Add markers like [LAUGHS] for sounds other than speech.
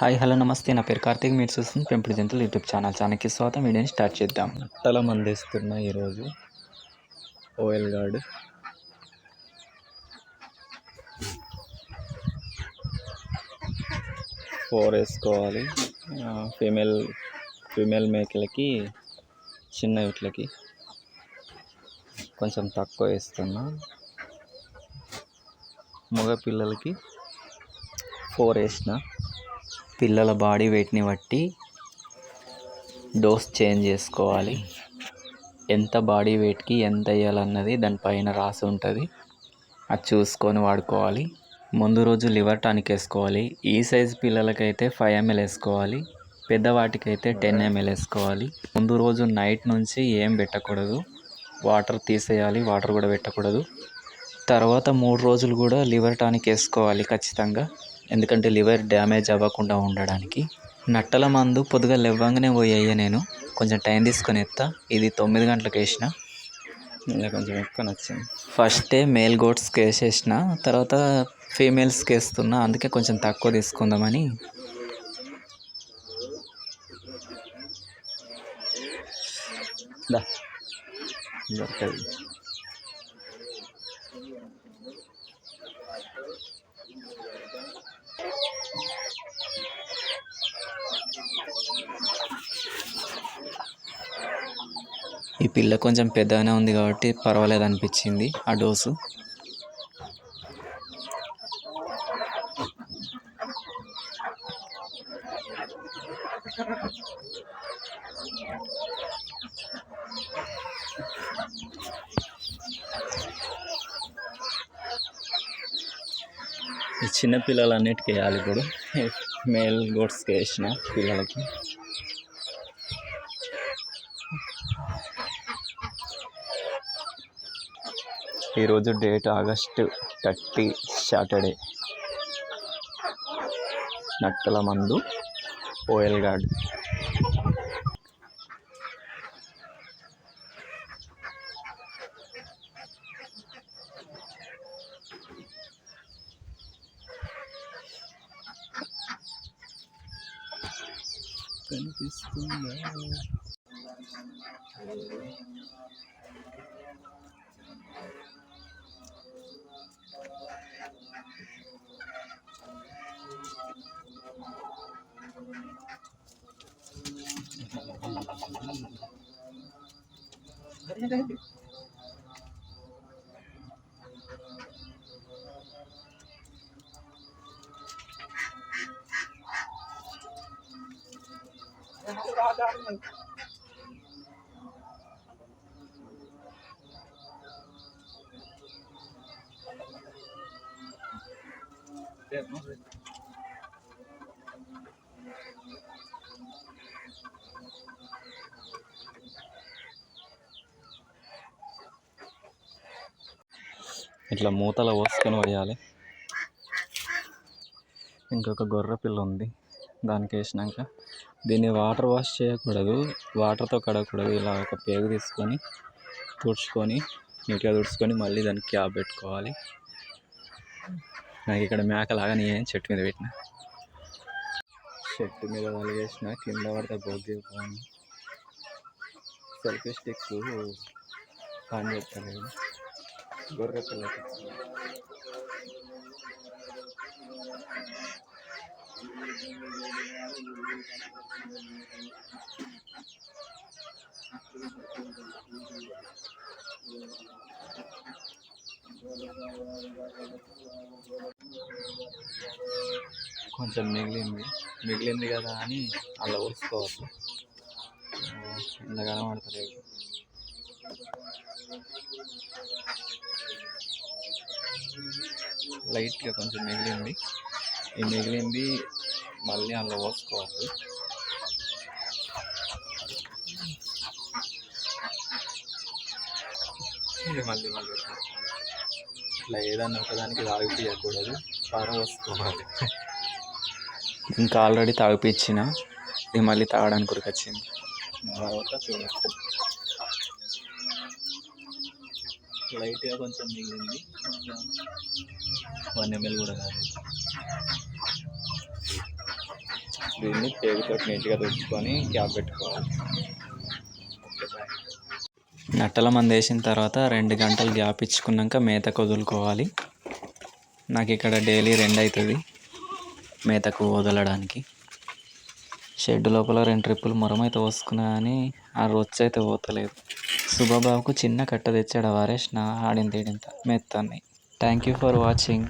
Hi hello నమస్తే. నా పేరు కార్తీక్. మీరు చూస్తుంది పెంపుడు జంతువులు యూట్యూబ్ ఛానల్. ఛానల్కి స్వాతం వీడియోని స్టార్ట్ చేద్దాం. అట్టల మందేస్తున్నా ఈరోజు ఓఎల్ గార్డ్. ఫోర్ వేసుకోవాలి. ఫీమేల్ ఫీమేల్ మేకలకి చిన్న వీటికి కొంచెం తక్కువ వేస్తున్నా. మగ పిల్లలకి ఫోర్ వేసిన. పిల్లల బాడీ వెయిట్ని బట్టి డోస్ చేంజ్ చేసుకోవాలి. ఎంత బాడీ వెయిట్కి ఎంత వేయాలన్నది దానిపైన రాసి ఉంటుంది. అది చూసుకొని వాడుకోవాలి. ముందు రోజు లివర్ టానిక్ వేసుకోవాలి. ఈ సైజ్ పిల్లలకైతే ఫైవ్ ఎంఎల్ వేసుకోవాలి. పెద్దవాటికైతే టెన్ ఎంఎల్ వేసుకోవాలి. ముందు రోజు నైట్ నుంచి ఏం పెట్టకూడదు. వాటర్ తీసేయాలి. వాటర్ కూడా పెట్టకూడదు. తర్వాత మూడు రోజులు కూడా లివర్ టానిక్ వేసుకోవాలి ఖచ్చితంగా. ఎందుకంటే లివర్ డ్యామేజ్ అవ్వకుండా ఉండడానికి. నట్టల మందు పొద్దుగా లేవ్వంగానే పోయాయి నేను. కొంచెం టైం తీసుకొని ఎత్తా. ఇది తొమ్మిది గంటలకు వేసిన. కొంచెం ఎక్కువ నచ్చింది. ఫస్టే మేల్ గోట్స్కి వేసేసిన తర్వాత ఫీమేల్స్కి వేస్తున్నా అందుకే కొంచెం తక్కువ తీసుకుందామని. దా. దొరకదు. ఈ పిల్ల కొంచెం పెద్దగానే ఉంది కాబట్టి పర్వాలేదు అనిపించింది ఆ డోసు. ఈ చిన్న పిల్లలన్నిటికీ వేయాలి ఇప్పుడు. [LAUGHS] మేల్ గోడ్స్కి వేసిన పిల్లలకి. ఈరోజు డేట్ ఆగస్టు థర్టీ సాటర్డే. నట్టల మందు ఓఎల్ గార్డ్. కనిపిస్తుందా? Yeah, no, ఇట్లా మూతలో పోసుకొని వేయాలి ఇంకొక గొర్రె పిల్ల ఉంది. దానికి వేసినాక దీన్ని వాటర్ వాష్ చేయకూడదు. వాటర్తో కడగకూడదు. ఇలా ఒక పేగు తీసుకొని తుడుచుకొని నీట్గా తుడుచుకొని మళ్ళీ దానికి క్యాప్ పెట్టుకోవాలి. నాకు ఇక్కడ మేకలాగా నేను చెట్టు మీద పెట్టిన. చెట్టు మీద వలిగేసిన కింద పడితే బొగ్గి పోను సెల్ఫీ స్టిక్ పని చెప్తాను గొర్రె పిల్లకి కొంచెం మిగిలింది. మిగిలింది కదా అని అలా పోసుకోవాలి ఎంతగానో పడతలేదు. లైట్గా కొంచెం మిగిలింది. ఈ మిగిలింది మళ్ళీ అందులో పోసుకోవాలి. ఇది మళ్ళీ మళ్ళీ ఇట్లా ఏదన్నా ఒకదానికి తాగిపించకూడదు పార ఇంకా ఆల్రెడీ తాగిపించిన ఇది మళ్ళీ తాగడానికి కూడా వచ్చింది. తర్వాత చూడాలి లైట్గా కొంచెం మిగిలింది. వన్ ఎంఎల్ కూడా కాదు. దీన్ని పేగుతో నీట్గా తుడుచుకొని క్యాప్ పెట్టుకోవాలి. నట్టల మంది వేసిన తర్వాత రెండు గంటలు గ్యాప్ ఇచ్చుకున్నాక మేతకు వదులుకోవాలి నాకు ఇక్కడ డైలీ రెండు అవుతుంది మేతకు వదలడానికి. షెడ్ లోపల రెండు ట్రిప్పులు మొరమైతే పోసుకున్నా కానీ ఆ రొచ్చు అయితే పోతలేదు. సుబాబాబుకు చిన్న కట్ట తెచ్చాడు వారేసిన ఆడింది ఈడింత. మెత్తాన్ని థ్యాంక్ యూ ఫర్ వాచింగ్